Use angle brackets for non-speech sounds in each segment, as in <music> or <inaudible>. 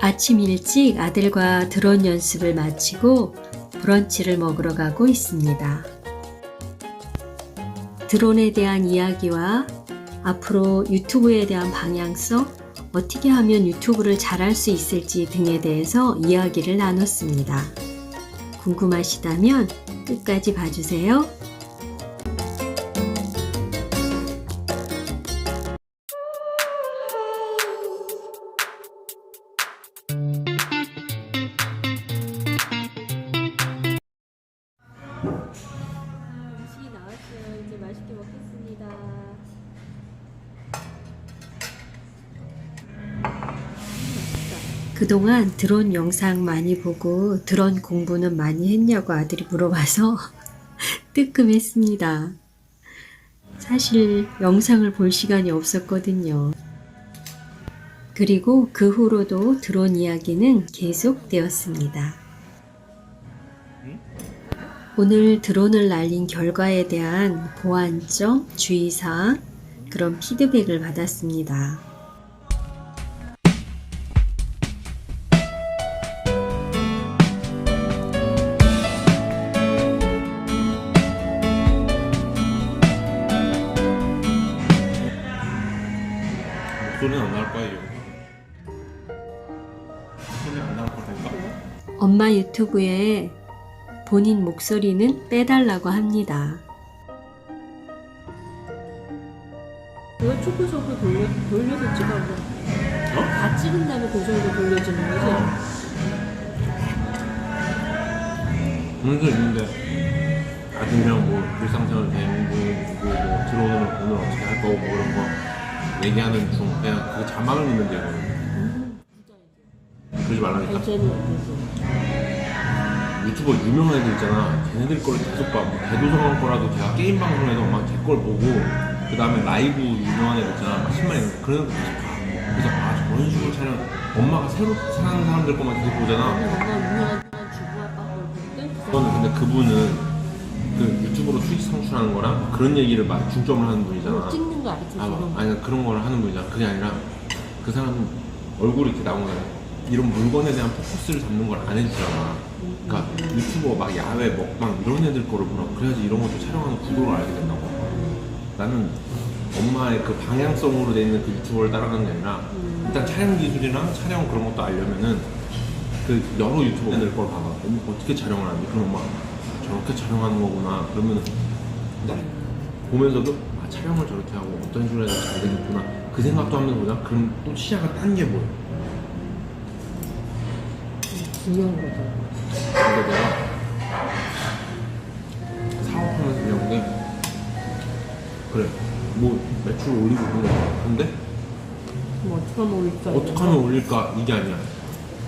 아침 일찍 아들과 드론 연습을 마치고 브런치를 먹으러 가고 있습니다. 드론에 대한 이야기와 앞으로 유튜브에 대한 방향성, 어떻게 하면 유튜브를 잘할 수 있을지 등에 대해서 이야기를 나눴습니다. 궁금하시다면 끝까지 봐주세요. 그동안 드론 영상 많이 보고 드론 공부는 많이 했냐고 아들이 물어봐서 <laughs> 뜨끔했습니다. 사실 영상을 볼 시간이 없었거든요. 그리고 그 후로도 드론 이야기는 계속되었습니다. 오늘 드론을 날린 결과에 대한 보완점, 주의사항, 그런 피드백을 받았습니다. 소리는 안 나올 거예요. 목소리 안 나올 거니까. 엄마 유튜브에 본인 목소리는 빼달라고 합니다. 이거 초크속을 돌려, 돌려서 찍어서 어? 다 찍은 다음에 그 정도 돌려주는 거지? 그런 게 있는데 아니면 뭐 일상생활 대응고 뭐 드론을 오늘 어떻게 할 거고 뭐 이런 거 얘기하는 중 그냥 그 자막을 넣으면 되거든. 그러지 말라니까. 유튜버 유명한 애들 있잖아. 걔네들 거를 계속 봐. 뭐 대도서관 거라도 걔가 게임 방송에서 막걔걸 보고 그 다음에 라이브 유명한 애들 있잖아. 막 10만 원. 그런 거 계속 봐. 그래서 아 저런 식으로 촬영. 엄마가 새로 사는 사람들 것만 계속 보잖아. 엄마 유명한 주부 아빠 걸 보는데 그거는 근데 그분은 그 유튜브로 수익 창출하는 거랑 그런 얘기를 막 중점을 하는 분이잖아. 그거 찍는 거 알지? 아, 지금 아니 그런 걸 하는 분이잖아. 그게 아니라 그 사람 얼굴이 이렇게 나오는 거야. 이런 물건에 대한 포커스를 잡는 걸 안 해주잖아. 그러니까 유튜버 막 야외 먹방 이런 애들 거를 보라. 그래야지 이런 것도 촬영하는 구도를 알게 된다고. 나는 엄마의 그 방향성으로 돼 있는 그 유튜버를 따라가는 게 아니라 일단 촬영 기술이랑 촬영 그런 것도 알려면은 그 여러 유튜버들 걸 봐봐. 어떻게 촬영을 하는지. 그럼 엄마 저렇게 촬영하는 거구나. 그러면은 나 보면서도 아 촬영을 저렇게 하고 어떤 식으로 해서 잘 되겠구나. 그 생각도 하면서 보자. 그럼 또 시야가 딴 게 보여. 중요한 거죠. 근데 내가 사업하면서 배운 게 그래 뭐 매출 올리고 그런 거 근데 그럼 어떻게 하면 올릴까? 어떻게 하면 올릴까 이게 아니야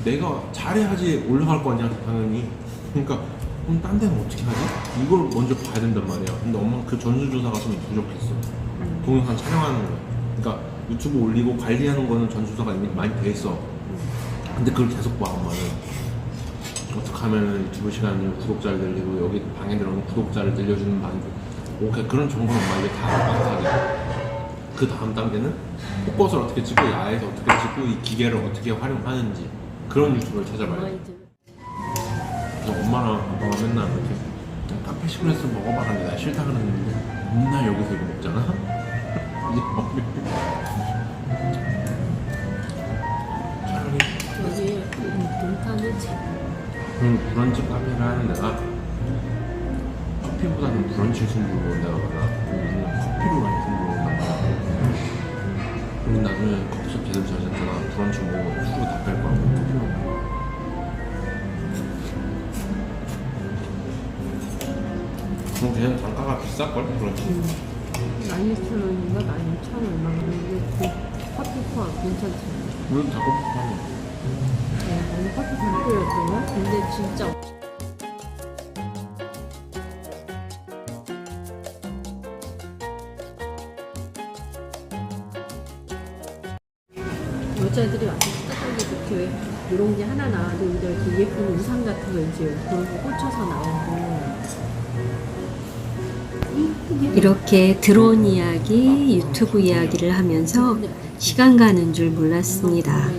내가 잘해야지 올라갈 거 아니야 당연히 그러니까 그럼 딴 데는 어떻게 하지? 이걸 먼저 봐야 된단 말이야. 근데 엄마는 그 전수조사가 좀 부족했어. 동영상 촬영하는 거. 그러니까 유튜브 올리고 관리하는 거는 전수조사가 이미 많이 돼 있어. 근데 그걸 계속 봐 엄마는. 어떻게 하면 유튜브 시간을 구독자를 늘리고 여기 방에 들어오는 구독자를 늘려주는 방법. 오케이 그런 정보는 엄마 이게 다 많다게. 그 다음 단계는 포커스를 어떻게 찍고 야에서 어떻게 찍고 이 기계를 어떻게 활용하는지 그런 유튜브를 찾아봐야 돼. 엄마한테 그래서 엄마랑 아빠가 맨날 이렇게 그냥 카페 시그레스 먹어봐 하는데 나 싫다 그랬는데 맨날 여기서 이거 먹잖아? <laughs> 이제 먹 차라리 여기 동탄은 제그 브런치 카페를 하는 데가 커피보다는 브런치 보는 데가 많아. 왜냐면 커피로 많이 본단 말이야 그럼 나중에 커피숍 제대로 잘 됐잖아 브런치 먹으 그럼 그냥 단가가 비쌀걸? 브런치 12,000원인가? 12,000원 얼마 그런데 그 커피 포함 괜찮지? 물론 다 커피 파는 네, 나는 커피 잘 끓였거든요? 근데 진짜 여자들이 와서 스타벅에 이렇게 왜 이런 게 하나 나와도 이렇게 예쁜 의상 같은 거 이제 그런 거 꽂혀서 나오고 이렇게 드론 이야기, 유튜브 이야기를 하면서 시간 가는 줄 몰랐습니다.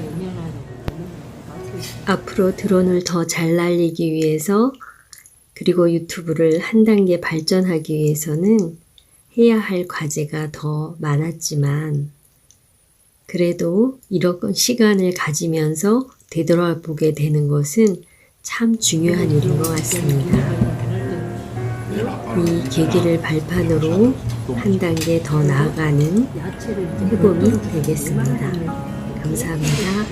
앞으로 드론을 더 잘 날리기 위해서 그리고 유튜브를 한 단계 발전하기 위해서는 해야 할 과제가 더 많았지만 그래도 이런 시간을 가지면서 되돌아보게 되는 것은 참 중요한 일인 것 같습니다. 이 계기를 발판으로 한 단계 더 나아가는 해봄이 되겠습니다. 감사합니다.